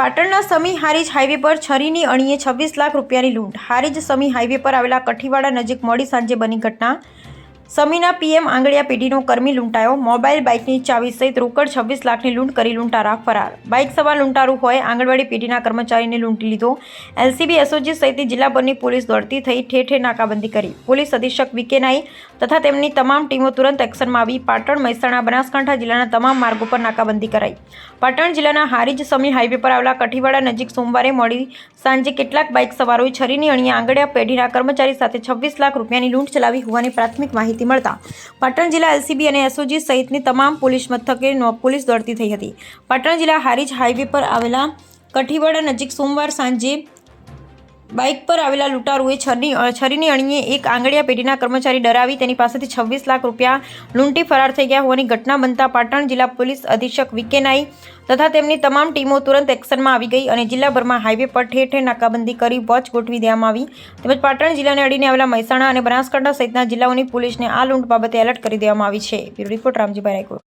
પાટણના સમી હારીજ હાઈવે પર છરીની અણીએ છવ્વીસ લાખ રૂપિયાની લૂંટ. હારીજ સમી હાઈવે પર આવેલા કઠીવાડા નજીક મોડી સાંજે બની ઘટના. સમીના પીએમ આંગળિયા પેઢીનો કર્મી લૂંટાયો. મોબાઈલ બાઇકની ચાવી સહિત રોકડ છવ્વીસ લાખની લૂંટ કરી લૂંટારા ફરાર. બાઇક સવાર લૂંટારું હોય આંગણવાડી પેઢીના કર્મચારીને લૂંટી લીધો. એલસીબી એસઓજી સહિત જિલ્લાભરની પોલીસ દોડતી થઈ ઠેર ઠેર નાકાબંધી કરી. પોલીસ અધિક્ષક વિકે નાઈ તથા તેમની તમામ ટીમો તુરંત એક્શનમાં આવી. પાટણ, મહેસાણા, બનાસકાંઠા જિલ્લાના તમામ માર્ગો પર નાકાબંધી કરાઈ. પાટણ જિલ્લાના હારીજ સમી હાઈવે પર આવેલા કઠીવાડા નજીક સોમવારે મોડી સાંજે કેટલાક બાઇક સવારોએ છરીની અણીએ આંગળિયા પેઢીના કર્મચારી સાથે છવ્વીસ લાખ રૂપિયાની લૂંટ ચલાવી હોવાની પ્રાથમિક માહિતી મળતા પાટણ જિલ્લા એલસીબી અને એસઓજી સહિતની તમામ પોલીસ મથકે પોલીસ દોડતી થઈ હતી. પાટણ જિલ્લા હારીજ હાઈવે પર આવેલા કઠીવાડા નજીક સોમવાર સાંજે બાઇક પર આવેલા લૂંટારુએ છરી છરીની અણીએ એક આંગળિયા પેઢીના કર્મચારી ડરાવી તેની પાસેથી છવ્વીસ લાખ રૂપિયા લૂંટી ફરાર થઈ ગયા હોવાની ઘટના બનતા પાટણ જિલ્લા પોલીસ અધિક્ષક વિકે નાઈ તથા તેમની તમામ ટીમો તુરંત એક્શનમાં આવી ગઈ અને જિલ્લાભરમાં હાઈવે પર ઠેર ઠેર નાકાબંધી કરી વોચ ગોઠવી દેવામાં આવી. તેમજ પાટણ જિલ્લાને અડીને આવેલા મહેસાણા અને બનાસકાંઠા સહિતના જિલ્લાઓની પોલીસને આ લૂંટ બાબતે એલર્ટ કરી દેવામાં આવી છે. Bureau report Ramjibhai રાયકોડ